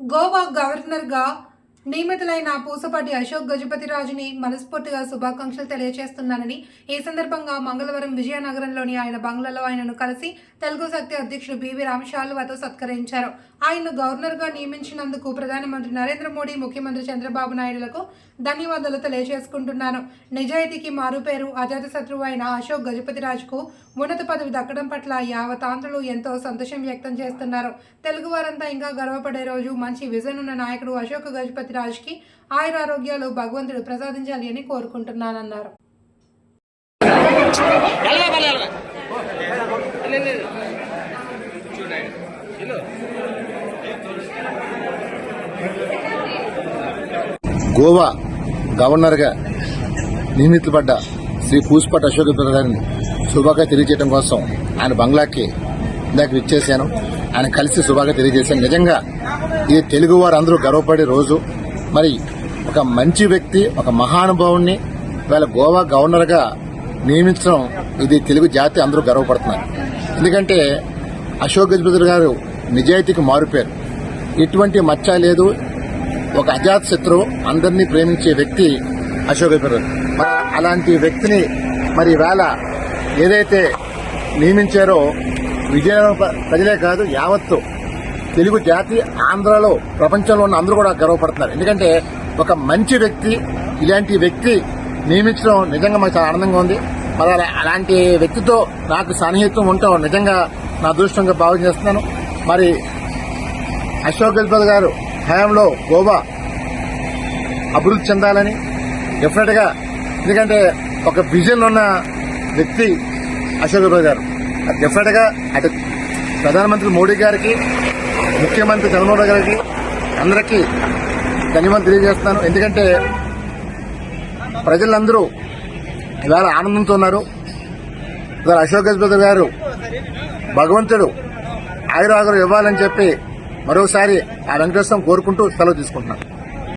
గోవా గవర్నర్గా నియమితులైన పూసపాటి అశోక్ గజపతిరాజుని మనస్ఫూర్తిగా శుభాకాంక్షలు తెలియజేస్తున్నానని ఈ సందర్భంగా మంగళవారం విజయనగరంలోని ఆయన బంగ్లాలో ఆయనను కలిసి తెలుగు శక్తి అధ్యక్షుడు బివి రామశాలువతో సత్కరించారు. ఆయన్ను గవర్నర్గా నియమించినందుకు ప్రధానమంత్రి నరేంద్ర మోడీ ముఖ్యమంత్రి చంద్రబాబు నాయుడులకు ధన్యవాదాలు తెలియజేసుకుంటున్నాను నిజాయితీకి మారుపేరు అజాత శత్రువు అయిన అశోక్ గజపతిరాజుకు ఉన్నత పదవి దక్కడం పట్ల యావత్ ఆంధ్రులు ఎంతో సంతోషం వ్యక్తం చేస్తున్నారు. తెలుగు వారంతా ఇంకా గర్వపడే రోజు మంచి విజన్ ఉన్న నాయకుడు అశోక్ గజపతి గజపతిరాజుకి ఆయురారోగ్యాలు భగవంతుడు ప్రసాదించాలి అని కోరుకుంటున్నానన్నారు. గోవా గవర్నర్గా నియమితుపడ్డ శ్రీ పూసిపట్ అశోక్ ప్రధాని శుభాగా తెలియజేయడం కోసం ఆయన బంగ్లాకి ఇందాక విచ్చేశాను. ఆయన కలిసి శుభాగా తెలియజేశాను. నిజంగా ఇది తెలుగు వారు అందరూ గర్వపడే రోజు. మరి ఒక మంచి వ్యక్తి ఒక మహానుభావుణ్ణి ఇవాళ గోవా గవర్నర్గా నియమించడం ఇది తెలుగు జాతి అందరూ గర్వపడుతున్నారు. ఎందుకంటే అశోక్ గజపతి గారు నిజాయితీకి మారుపేరు. ఎటువంటి మచ్చ లేదు. ఒక అజాత్ శత్రువు అందరినీ ప్రేమించే వ్యక్తి అశోక్ గజపతి అలాంటి వ్యక్తిని మరి వేళ ఏదైతే నియమించారో విజయనగరం ప్రజలే కాదు యావత్తు తెలుగు జాతి ఆంధ్రలో ప్రపంచంలో ఉన్న అందరూ కూడా గర్వపడుతున్నారు. ఎందుకంటే ఒక మంచి వ్యక్తి ఇలాంటి వ్యక్తి నియమించడం నిజంగా మాకు చాలా ఆనందంగా ఉంది. మరి అలాంటి వ్యక్తితో నాకు సన్నిహితం ఉండటం నిజంగా నా అదృష్టంగా భావం చేస్తున్నాను. మరి అశోక్ గజపతి గారు హయాంలో గోవా అభివృద్ధి చెందాలని డెఫినెట్గా ఎందుకంటే ఒక విజన్ ఉన్న వ్యక్తి అశోక్ గజపతి గారు. డెఫినెట్గా అటు ప్రధానమంత్రి మోడీ గారికి ముఖ్యమంత్రి చంద్రబాబు నాయుడు గారికి అందరికీ ధన్యవాదాలు తెలియజేస్తున్నాను. ఎందుకంటే ప్రజలందరూ ఇవాళ ఆనందంతో ఉన్నారు. ఇవాళ అశోక్ గజపతి గారు భగవంతుడు ఆయురాగరు ఇవ్వాలని చెప్పి మరోసారి ఆ వెంకటేశ్వరం కోరుకుంటూ సెలవు తీసుకుంటున్నాను.